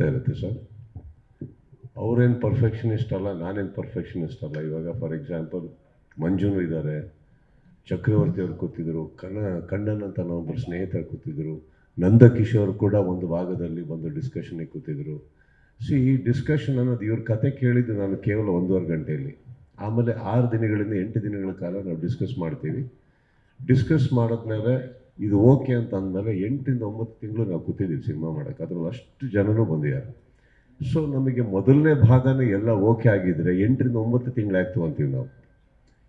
ನಡೀತಾ ಇರುತ್ತೆ ಸರ್. ಅವ್ರೇನು ಪರ್ಫೆಕ್ಷನಿಸ್ಟ್ ಅಲ್ಲ, ನಾನೇನು ಪರ್ಫೆಕ್ಷನಿಸ್ಟ್ ಅಲ್ಲ. ಇವಾಗ ಫಾರ್ ಎಕ್ಸಾಂಪಲ್ ಮಂಜುನು ಇದ್ದಾರೆ, ಚಕ್ರವರ್ತಿ ಅವ್ರು ಕೂತಿದ್ರು ಕಣ ಕಣ್ಣನ್ ಅಂತ ನಾವೊಬ್ಬರು ಸ್ನೇಹಿತರು ಕೂತಿದ್ರು, ನಂದಕಿಶೋರ್ ಕೂಡ ಒಂದು ಭಾಗದಲ್ಲಿ ಬಂದು ಡಿಸ್ಕಷನ್ಗೆ ಕೂತಿದ್ರು. ಸೊ ಈ ಡಿಸ್ಕಷನ್ ಅನ್ನೋದು ಇವ್ರ ಕತೆ ಕೇಳಿದ್ದು ನಾನು ಕೇವಲ ಒಂದೂವರೆ ಗಂಟೆಯಲ್ಲಿ. ಆಮೇಲೆ ಆರು ದಿನಗಳಿಂದ ಎಂಟು ದಿನಗಳ ಕಾಲ ನಾವು ಡಿಸ್ಕಸ್ ಮಾಡ್ತೀವಿ. ಡಿಸ್ಕಸ್ ಮಾಡಿದ್ಮೇಲೆ ಇದು ಓಕೆ ಅಂತ ಅಂದಮೇಲೆ ಎಂಟರಿಂದ ಒಂಬತ್ತು ತಿಂಗಳು ನಾವು ಕೂತಿದ್ದೀವಿ ಸಿನಿಮಾ ಮಾಡೋಕ್ಕೆ. ಅದ್ರಲ್ಲಿ ಅಷ್ಟು ಜನನೂ ಬಂದಿದ್ದಾರೆ. ಸೊ ನಮಗೆ ಮೊದಲನೇ ಭಾಗನೇ ಎಲ್ಲ ಓಕೆ ಆಗಿದ್ದರೆ ಎಂಟರಿಂದ ಒಂಬತ್ತು ತಿಂಗಳಾಗ್ತು ಅಂತೀವಿ ನಾವು.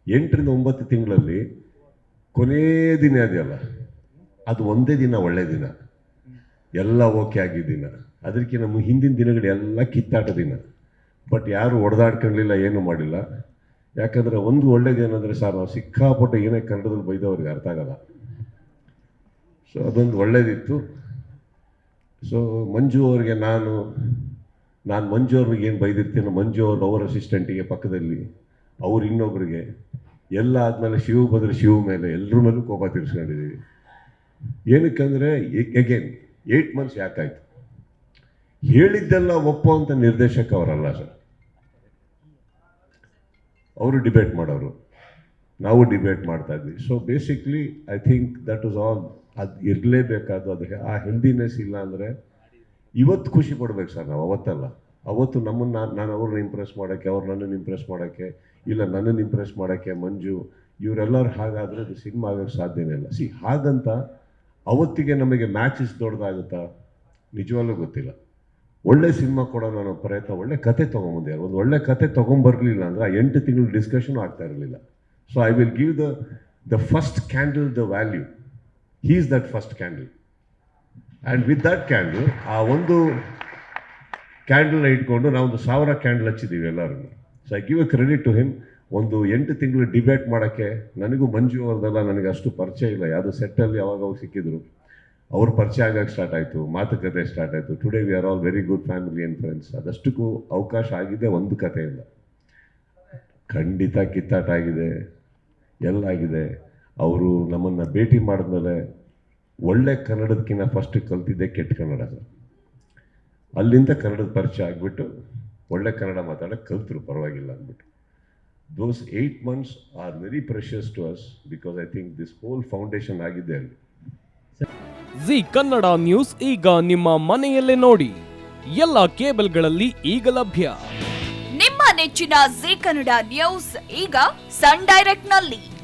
ಎಂಟರಿಂದ ಒಂಬತ್ತು ತಿಂಗಳಲ್ಲಿ ಕೊನೇ ದಿನ ಅದೆಯಲ್ಲ ಅದು ಒಂದೇ ದಿನ ಒಳ್ಳೆ ದಿನ. ಎಲ್ಲ ಓಕೆ ಆಗಿದ್ದ ದಿನ. ಅದಕ್ಕೆ ನಮ್ಮ ಹಿಂದಿನ ದಿನಗಳು ಎಲ್ಲ ಕಿತ್ತಾಟ ದಿನ. ಬಟ್ ಯಾರು ಹೊಡೆದಾಡ್ಕೊಳ್ಳಿಲ್ಲ ಏನೂ ಮಾಡಿಲ್ಲ. ಯಾಕಂದರೆ ಒಂದು ಒಳ್ಳೇದೇನೆಂದರೆ ಸರ್, ನಾವು ಸಿಕ್ಕಾಪಟ್ಟೆ ಏನೇ ಕನ್ನಡದಲ್ಲಿ ಬೈದವ್ರಿಗೆ ಅರ್ಥ ಆಗಲ್ಲ. ಸೊ ಅದೊಂದು ಒಳ್ಳೇದಿತ್ತು. ಸೊ ಮಂಜು ಅವರಿಗೆ ನಾನು ನಾನು ಮಂಜು ಅವ್ರಿಗೆ ಏನು ಬೈದಿರ್ತೀನೋ, ಮಂಜು ಅವರು ಅವರ ಅಸಿಸ್ಟೆಂಟಿಗೆ ಪಕ್ಕದಲ್ಲಿ, ಅವ್ರು ಇನ್ನೊಬ್ಬರಿಗೆ ಎಲ್ಲ ಆದಮೇಲೆ ಶಿವು ಬಂದರೆ ಶಿವ ಮೇಲೆ ಎಲ್ಲರ ಮೇಲೂ ಕೋಪ ತೀರಿಸ್ಕೊಂಡಿದ್ದೀವಿ ಏನಕ್ಕಂದರೆ ಎಗೇನ್ ಏಯ್ಟ್ ಮಂತ್ಸ್ ಯಾಕಾಯಿತು? ಹೇಳಿದ್ದೆಲ್ಲ ಒಪ್ಪೋ ಅಂತ ನಿರ್ದೇಶಕ ಅವರಲ್ಲ ಸರ್. ಅವರು ಡಿಬೇಟ್ ಮಾಡೋರು. ನಾವು ಡಿಬೇಟ್ ಮಾಡ್ತಾ ಇದ್ವಿ. So basically I think that was all ಅದು ಇರಲೇಬೇಕಾದ್ದು ಅದಕ್ಕೆ ಆ ಹೆಲ್ದಿನೆಸ್ ಇಲ್ಲ ಅಂದರೆ ಇವತ್ತು ಖುಷಿ ಪಡ್ಬೇಕು ಸರ್ ನಾವು, ಅವತ್ತಲ್ಲ. ಅವತ್ತು ನಮ್ಮನ್ನು ನಾನು ನಾನು ಅವ್ರನ್ನ ಇಂಪ್ರೆಸ್ ಮಾಡೋಕ್ಕೆ, ಅವ್ರು ನನ್ನನ್ನು ಇಂಪ್ರೆಸ್ ಮಾಡೋಕ್ಕೆ, ಇಲ್ಲ ನನ್ನನ್ನು ಇಂಪ್ರೆಸ್ ಮಾಡೋಕ್ಕೆ ಮಂಜು, ಇವರೆಲ್ಲರೂ ಹಾಗಾದರೆ ಅದು ಸಿನಿಮಾ ಆಗೋಕ್ಕೆ ಸಾಧ್ಯನೇ ಇಲ್ಲ. ಸಿ ಹಾಗಂತ ಅವತ್ತಿಗೆ ನಮಗೆ ಮ್ಯಾಚಸ್ ದೊಡ್ಡದಾಗುತ್ತಾ ನಿಜವಾಗ್ಲೂ ಗೊತ್ತಿಲ್ಲ. ಒಳ್ಳೆ ಸಿನಿಮಾ ಕೊಡೋಣ ಅನ್ನೋ ಪ್ರಯತ್ನ, ಒಳ್ಳೆ ಕತೆ ತೊಗೊಂಬಂದ್ಯಾರು ಒಂದು ಒಳ್ಳೆ ಕತೆ ತೊಗೊಂಬರ್ಲಿಲ್ಲ ಅಂದರೆ ಆ ಎಂಟು ತಿಂಗಳು ಡಿಸ್ಕಷನ್ ಆಗ್ತಾ ಇರಲಿಲ್ಲ. So I will give the the first candle the value is that first candle and with that candle ಆ ಒಂದು ಕ್ಯಾಂಡಲ್ನ ಇಟ್ಕೊಂಡು ನಾವು ಒಂದು ಸಾವಿರ ಕ್ಯಾಂಡಲ್ ಹಚ್ಚಿದ್ದೀವಿ ಎಲ್ಲರೂ so I give a credit to him ಒಂದು ಎಂಟು ತಿಂಗಳು ಡಿಬೇಟ್ ಮಾಡೋಕ್ಕೆ ನನಗೂ ಮಂಜು ಅವ್ರದ್ದೆಲ್ಲ ನನಗೆ ಅಷ್ಟು ಪರಿಚಯ ಇಲ್ಲ. ಯಾವುದೋ ಸೆಟ್ಟಲ್ಲಿ ಯಾವಾಗ ಹೋಗಿ ಸಿಕ್ಕಿದ್ರು. ಅವ್ರ ಪರಿಚಯ ಆಗಕ್ಕೆ ಸ್ಟಾರ್ಟ್ ಆಯಿತು. ಮಾತುಕತೆ ಸ್ಟಾರ್ಟ್ ಆಯಿತು. Today we are all very good family and friends ಅದಷ್ಟಕ್ಕೂ ಅವಕಾಶ ಆಗಿದೆ ಒಂದು ಕಥೆಯಿಂದ. ಖಂಡಿತ ಕಿತ್ತಾಟ ಆಗಿದೆ. ಎಲ್ಲ ಆಗಿದೆ ಅವರು ನಮ್ಮನ್ನು ಭೇಟಿ ಮಾಡಿದ್ಮೇಲೆ ಒಳ್ಳೆ ಕನ್ನಡದಕ್ಕಿಂತ ಫಸ್ಟ್ ಕಲ್ತಿದ್ದೆ ಕೆಟ್ಟ ಕನ್ನಡ ಸರ್. ಅಲ್ಲಿಂದ ಕನ್ನಡದ ಪರಿಚಯ ಆಗಿಬಿಟ್ಟು ಒಳ್ಳೆ ಕನ್ನಡ ಮಾತಾಡೋಕ್ಕೆ ಕಲ್ತರು ಪರವಾಗಿಲ್ಲ ಅಂದ್ಬಿಟ್ಟು. Those eight months are very precious to us because I think this whole foundation ಆಗಿದೆ ಅಲ್ಲಿ. ಜಿ ಕನ್ನಡ ನ್ಯೂಸ್ ಈಗ ನಿಮ್ಮ ಮನೆಯಲ್ಲೇ ನೋಡಿ. ಎಲ್ಲ ಕೇಬಲ್ಗಳಲ್ಲಿ ಈಗ ಲಭ್ಯ. ನಿಮ್ಮ ನೆಚ್ಚಿನ ಜಿ ಕನ್ನಡ ನ್ಯೂಸ್ ಈಗ ಸನ್ ಡೈರೆಕ್ಟ್ನಲ್ಲಿ